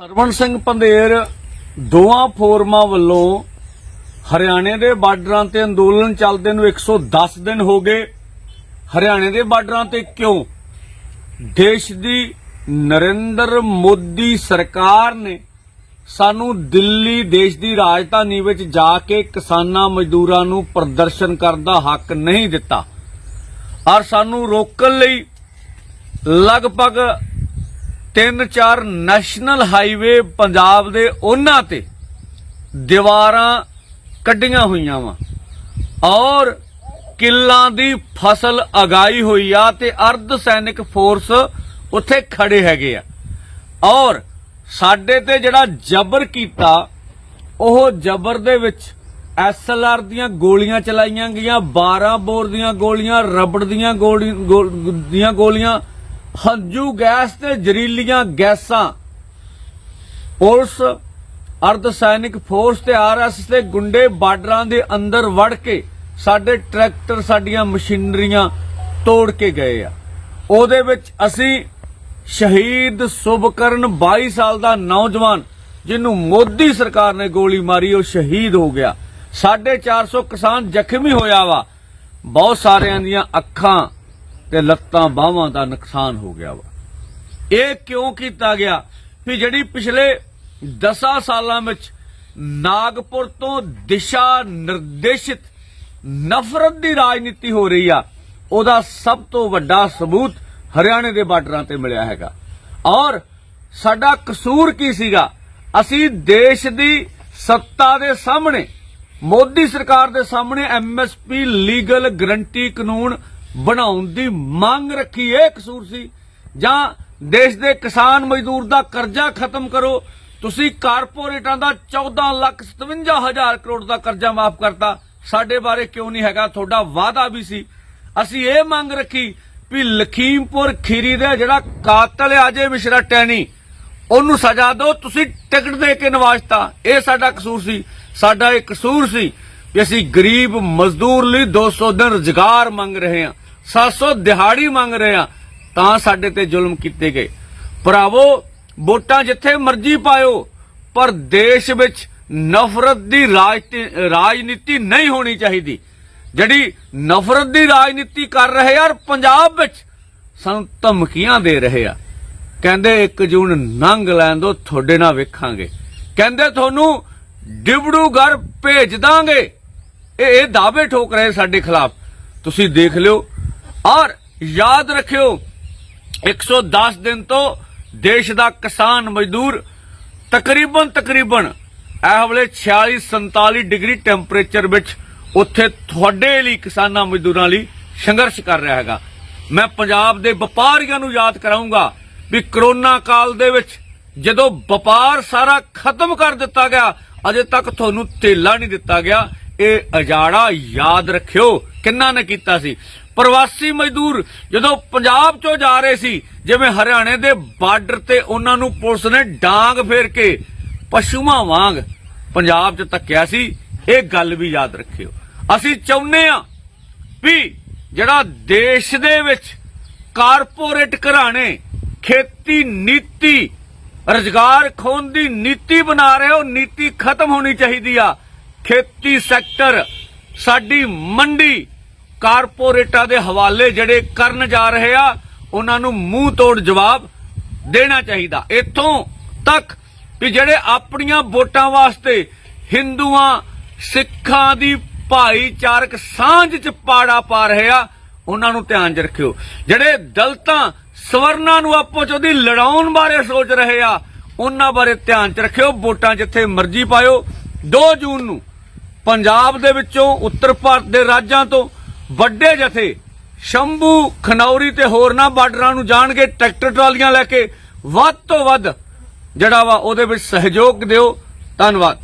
ਸਰਵਣ ਸਿੰਘ ਪੰਧੇਰ ਦੋਵਾਂ ਫੋਰਮਾਂ ਵੱਲੋਂ ਹਰਿਆਣੇ ਦੇ ਬਾਰਡਰਾਂ ਤੇ ਅੰਦੋਲਨ ਚੱਲਦੇ ਨੂੰ 110 ਦਿਨ ਹੋ ਗਏ। ਹਰਿਆਣੇ ਦੇ ਬਾਰਡਰਾਂ ਤੇ ਕਿਉਂ? ਦੇਸ਼ ਦੀ ਨਰਿੰਦਰ ਮੋਦੀ ਸਰਕਾਰ ਨੇ ਸਾਨੂੰ ਦਿੱਲੀ ਦੇਸ਼ ਦੀ ਰਾਜਧਾਨੀ ਵਿੱਚ ਜਾ ਕੇ ਕਿਸਾਨਾਂ ਮਜ਼ਦੂਰਾਂ ਨੂੰ ਪ੍ਰਦਰਸ਼ਨ ਕਰਨ ਦਾ ਹੱਕ ਨਹੀਂ ਦਿੱਤਾ। ਔਰ ਸਾਨੂੰ ਰੋਕਣ ਲਈ ਲਗਭਗ ਤਿੰਨ ਚਾਰ ਨੈਸ਼ਨਲ ਹਾਈਵੇ ਪੰਜਾਬ ਦੇ ਉਹਨਾਂ ਤੇ ਦੀਵਾਰਾਂ ਕੱਢੀਆਂ ਹੋਈਆਂ ਵਾ। ਔਰ ਕਿੱਲਾਂ ਦੀ ਫਸਲ ਅਗਾਈ ਹੋਈ ਆ ਤੇ ਅਰਧ ਸੈਨਿਕ ਫੋਰਸ ਉੱਥੇ ਖੜੇ ਹੈਗੇ ਆ। ਔਰ ਸਾਡੇ ਤੇ ਜਿਹੜਾ ਜ਼ਬਰ ਕੀਤਾ, ਉਹ ਜ਼ਬਰ ਦੇ ਵਿੱਚ ਐਸਐਲਆਰ ਦੀਆਂ ਗੋਲੀਆਂ ਚਲਾਈਆਂ ਗਈਆਂ 12 ਬੋਰ ਦੀਆਂ ਗੋਲੀਆਂ, ਰਬੜ ਦੀਆਂ ਗੋਲੀ- ਗੋਲੀਆਂ ਹੰਝੂ ਗੈਸ ਤੇ ਜ਼ਹਿਰੀਲੀਆਂ ਗੈਸਾਂ। ਪੁਲਿਸ, ਅਰਧ ਸੈਨਿਕ ਫੋਰਸ ਤੇ ਆਰਐਸ ਦੇ ਗੁੰਡੇ ਬਾਰਡਰਾਂ ਦੇ ਅੰਦਰ ਵੜ ਕੇ ਸਾਡੇ ਟਰੈਕਟਰ ਸਾਡੀਆਂ ਮਸ਼ੀਨਰੀਆਂ ਤੋੜ ਕੇ ਗਏ ਆ। ਉਹਦੇ ਵਿੱਚ ਅਸੀਂ ਸ਼ਹੀਦ ਸੁਭਕਰਨ 22 ਸਾਲ ਦਾ ਨੌਜਵਾਨ ਜਿਹਨੂੰ ਮੋਦੀ ਸਰਕਾਰ ਨੇ ਗੋਲੀ ਮਾਰੀ, ਉਹ ਸ਼ਹੀਦ ਹੋ ਗਿਆ। 450 ਕਿਸਾਨ ਜ਼ਖਮੀ ਹੋਇਆ ਵਾ। ਬਹੁਤ ਸਾਰਿਆਂ ਦੀਆਂ ਅੱਖਾਂ ਤੇ ਲੱਤਾਂ ਬਾਹਾਂ ਦਾ ਨੁਕਸਾਨ ਹੋ ਗਿਆ ਵਾ। ਇਹ ਕਿਉਂ ਕੀਤਾ ਗਿਆ? ਵੀ ਜਿਹੜੀ ਪਿਛਲੇ 10 ਸਾਲਾਂ ਵਿੱਚ ਨਾਗਪੁਰ ਤੋਂ ਦਿਸ਼ਾ ਨਿਰਦੇਸ਼ਿਤ ਨਫ਼ਰਤ ਦੀ ਰਾਜਨੀਤੀ ਹੋ ਰਹੀ ਆ, ਉਹਦਾ ਸਭ ਤੋਂ ਵੱਡਾ ਸਬੂਤ ਹਰਿਆਣੇ ਦੇ ਬਾਰਡਰਾਂ ਤੇ ਮਿਲਿਆ ਹੈਗਾ। ਔਰ ਸਾਡਾ ਕਸੂਰ ਕੀ ਸੀਗਾ? ਅਸੀਂ ਦੇਸ਼ ਦੀ ਸੱਤਾ ਦੇ ਸਾਹਮਣੇ, ਮੋਦੀ ਸਰਕਾਰ ਦੇ ਸਾਹਮਣੇ ਐਮਐਸਪੀ ਲੀਗਲ ਗਰੰਟੀ ਕਾਨੂੰਨ ਬਣਾਉਣ ਦੀ ਮੰਗ ਰੱਖੀ ਇਹ ਕਸੂਰ ਸੀ। ਜਾਂ ਦੇਸ਼ ਦੇ ਕਿਸਾਨ ਮਜ਼ਦੂਰ ਦਾ ਕਰਜ਼ਾ ਖਤਮ ਕਰੋ, ਤੁਸੀਂ ਕਾਰਪੋਰੇਟਾਂ ਦਾ 14 ਲੱਖ 57 ਹਜ਼ਾਰ ਕਰੋੜ ਦਾ ਕਰਜ਼ਾ ਮਾਫ ਕਰਤਾ। ਸਾਡੇ ਬਾਰੇ ਕਿਉਂ ਨਹੀਂ ਹੈਗਾ? ਤੁਹਾਡਾ ਵਾਅਦਾ ਵੀ ਸੀ। ਅਸੀਂ ਇਹ ਮੰਗ ਰੱਖੀ ਵੀ ਲਖੀਮਪੁਰ ਖੀਰੀ ਦਾ ਜਿਹੜਾ ਕਾਤਲ ਹੈ ਅਜੇ ਮਿਸ਼ਰਾ ਟੈਣੀ, ਉਹਨੂੰ ਸਜ਼ਾ ਦਿਓ, ਤੁਸੀਂ ਟਿਕਟ ਦੇ ਕੇ ਨਵਾਜ਼ਤਾ। ਇਹ ਸਾਡਾ ਕਸੂਰ ਸੀ। ਸਾਡਾ ਇਹ ਕਸੂਰ ਸੀ ਕਿ ਅਸੀਂ ਗਰੀਬ ਮਜ਼ਦੂਰ ਲਈ 200 ਦਿਨ ਰੁਜ਼ਗਾਰ ਮੰਗ ਰਹੇ ਹਾਂ 700 ਦਿਹਾੜੀ ਮੰਗ ਰਹੇ ਹਾਂ, ਤਾਂ ਸਾਡੇ ਤੇ ਜ਼ੁਲਮ ਕੀਤੇ ਗਏ। ਭਰਾਵੋ, ਵੋਟਾਂ ਜਿੱਥੇ ਮਰਜ਼ੀ ਪਾਇਓ, ਪਰ ਦੇਸ਼ ਵਿੱਚ ਨਫ਼ਰਤ ਦੀ ਰਾਜਤੀ- ਰਾਜਨੀਤੀ ਨਹੀਂ ਹੋਣੀ ਚਾਹੀਦੀ। ਜਿਹੜੀ ਨਫ਼ਰਤ ਦੀ ਰਾਜਨੀਤੀ ਕਰ ਰਹੇ ਯਾਰ ਪੰਜਾਬ ਵਿੱਚ ਸਾਨੂੰ ਧਮਕੀਆਂ ਦੇ ਰਹੇ ਆ। ਕਹਿੰਦੇ 1 ਜੂਨ ਨੰਗ ਲੈਣ ਦੋ, ਤੁਹਾਡੇ ਨਾਲ ਵੇਖਾਂਗੇ। ਕਹਿੰਦੇ ਤੁਹਾਨੂੰ ਡਿਬੜੂਗੜ ਭੇਜ ਦਾਂਗੇ। ਇਹ ਇਹ ਦਾਅਵੇ ਠੋਕ ਰਹੇ ਸਾਡੇ ਖਿਲਾਫ। ਤੁਸੀਂ ਦੇਖ ਲਿਓ। ਔਰ ਯਾਦ ਰੱਖਿਓ 110 ਦਿਨ ਤੋਂ ਦੇਸ਼ ਦਾ ਕਿਸਾਨ ਮਜ਼ਦੂਰ ਤਕਰੀਬਨ ਤਕਰੀਬਨ ਇਹ ਵੇਲੇ 46 47 ਡਿਗਰੀ ਟੈਂਪਰੇਚਰ ਵਿੱਚ ਉੱਥੇ ਤੁਹਾਡੇ ਲਈ ਕਿਸਾਨਾਂ ਮਜ਼ਦੂਰਾਂ ਲਈ ਸੰਘਰਸ਼ ਕਰ ਰਿਹਾ ਹੈਗਾ। ਮੈਂ ਪੰਜਾਬ ਦੇ ਵਪਾਰੀਆਂ ਨੂੰ ਯਾਦ ਕਰਾਉਂਗਾ ਵੀ ਕਰੋਨਾ ਕਾਲ ਦੇ ਵਿੱਚ ਜਦੋਂ ਵਪਾਰ ਸਾਰਾ ਖਤਮ ਕਰ ਦਿੱਤਾ ਗਿਆ, ਅਜੇ ਤੱਕ ਤੁਹਾਨੂੰ ਤੇਲਾ ਨਹੀਂ ਦਿੱਤਾ ਗਿਆ। ਇਹ ਅਜਾੜਾ ਯਾਦ ਰੱਖਿਓ, ਕਿੰਨਾ ਨੇ ਕੀਤਾ ਸੀ। ਪ੍ਰਵਾਸੀ ਮਜ਼ਦੂਰ ਜਦੋਂ ਪੰਜਾਬ ਚੋਂ ਜਾ ਰਹੇ ਸੀ, ਜਿਵੇਂ ਹਰਿਆਣੇ ਦੇ ਬਾਰਡਰ ਤੇ ਉਹਨਾਂ ਨੂੰ ਪੁਲਿਸ ਨੇ ਡਾਂਗ ਫੇਰ ਕੇ ਪਸ਼ੂਆਂ ਵਾਂਗ ਪੰਜਾਬ 'ਚ ਧੱਕਿਆ ਸੀ, ਇਹ ਗੱਲ ਵੀ ਯਾਦ ਰੱਖਿਓ। ਅਸੀਂ ਚਾਹੁੰਦੇ ਆ ਵੀ ਜਿਹੜਾ ਦੇਸ਼ ਦੇ ਵਿੱਚ ਕਾਰਪੋਰੇਟ ਘਰਾਣੇ ਖੇਤੀ ਨੀਤੀ, ਰੁਜ਼ਗਾਰ ਖੋਣ ਦੀ ਨੀਤੀ ਬਣਾ ਰਹੇ ਹੋ, ਨੀਤੀ ਖਤਮ ਹੋਣੀ ਚਾਹੀਦੀ ਆ। ਖੇਤੀ ਸੈਕਟਰ, ਸਾਡੀ ਮੰਡੀ ਕਾਰਪੋਰੇਟਾਂ ਦੇ ਹਵਾਲੇ ਜਿਹੜੇ ਕਰਨ ਜਾ ਰਹੇ ਆ, ਉਹਨਾਂ ਨੂੰ ਮੂੰਹ ਤੋੜ ਜਵਾਬ ਦੇਣਾ ਚਾਹੀਦਾ। ਇੱਥੋਂ ਤੱਕ ਵੀ ਜਿਹੜੇ ਆਪਣੀਆਂ ਵੋਟਾਂ ਵਾਸਤੇ ਹਿੰਦੂਆਂ, ਸਿੱਖਾਂ ਦੀ ਭਾਈਚਾਰਕ ਸਾਂਝ ਚ ਪਾੜਾ ਪਾ ਰਹੇ ਆ, ਉਹਨਾਂ ਨੂੰ ਧਿਆਨ 'ਚ ਰੱਖਿਓ। ਜਿਹੜੇ ਦਲਤਾਂ ਸਵਰਨਾਂ ਨੂੰ ਆਪੋ ਚ ਉਹਦੀ ਲੜਾਉਣ ਬਾਰੇ ਸੋਚ ਰਹੇ ਆ, ਉਹਨਾਂ ਬਾਰੇ ਧਿਆਨ 'ਚ ਰੱਖਿਓ, ਵੋਟਾਂ ਜਿੱਥੇ ਮਰਜ਼ੀ ਪਾਇਓ। 2 ਜੂਨ ਨੂੰ ਪੰਜਾਬ ਦੇ ਵਿੱਚੋਂ ਉੱਤਰ ਭਾਰਤ ਦੇ ਰਾਜਾਂ ਤੋਂ ਵੱਡੇ ਜਥੇ ਸ਼ੰਭੂ, ਖਨੌਰੀ ਤੇ ਹੋਰਨਾਂ ਬਾਰਡਰਾਂ ਨੂੰ ਜਾਣਗੇ ਟਰੈਕਟਰ ਟਰਾਲੀਆਂ ਲੈ ਕੇ। ਵੱਧ ਤੋਂ ਵੱਧ ਜਿਹੜਾ ਵਾ ਉਹਦੇ ਵਿੱਚ ਸਹਿਯੋਗ ਦਿਓ। ਧੰਨਵਾਦ।